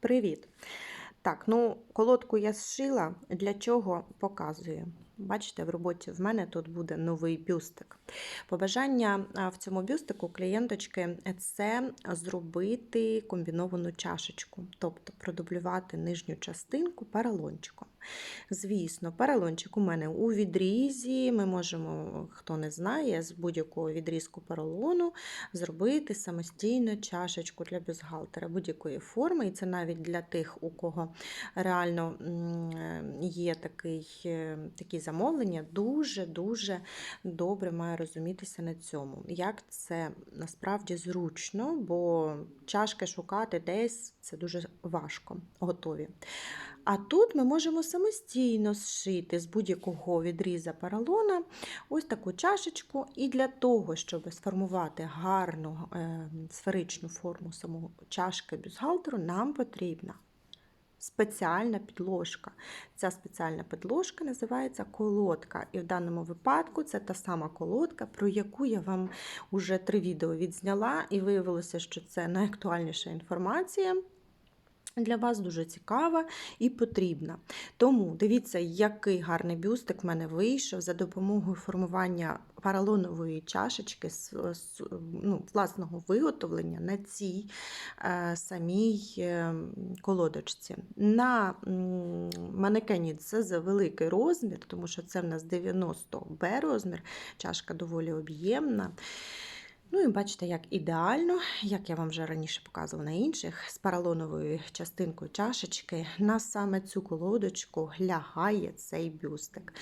Привіт! Так, ну, колодку я зшила. Для чого показую? Бачите, в роботі в мене тут буде новий бюстик. Побажання в цьому бюстику клієнточки це зробити комбіновану чашечку, тобто продублювати нижню частинку поролончиком. Звісно, поролончик у мене у відрізі. Ми можемо, хто не знає, з будь-якого відрізку поролону зробити самостійно чашечку для бюстгальтера будь-якої форми. І це навіть для тих, у кого реально е, є такий, е, такі замовлення, дуже-дуже добре має розумітися на цьому. Як це насправді зручно, бо чашки шукати десь це дуже важко, готові. А тут ми можемо самостійно зшити з будь-якого відріза поролона ось таку чашечку. І для того, щоб сформувати гарну е, сферичну форму самого чашки бюстгальтеру, нам потрібна спеціальна підложка. Ця спеціальна підложка називається колодка. І в даному випадку це та сама колодка, про яку я вам уже три відео відзняла, і виявилося, що це найактуальніша інформація. Для вас дуже цікава і потрібна. Тому дивіться, який гарний бюстик в мене вийшов за допомогою формування поролонової чашечки з, з ну, власного виготовлення на цій е, самій е, колодочці. На манекені це за великий розмір, тому що це в нас 90 Б розмір, чашка доволі об'ємна. Ну і бачите, як ідеально, як я вам вже раніше показувала на інших, з поролоновою частинкою чашечки на саме цю колодочку лягає цей бюстик.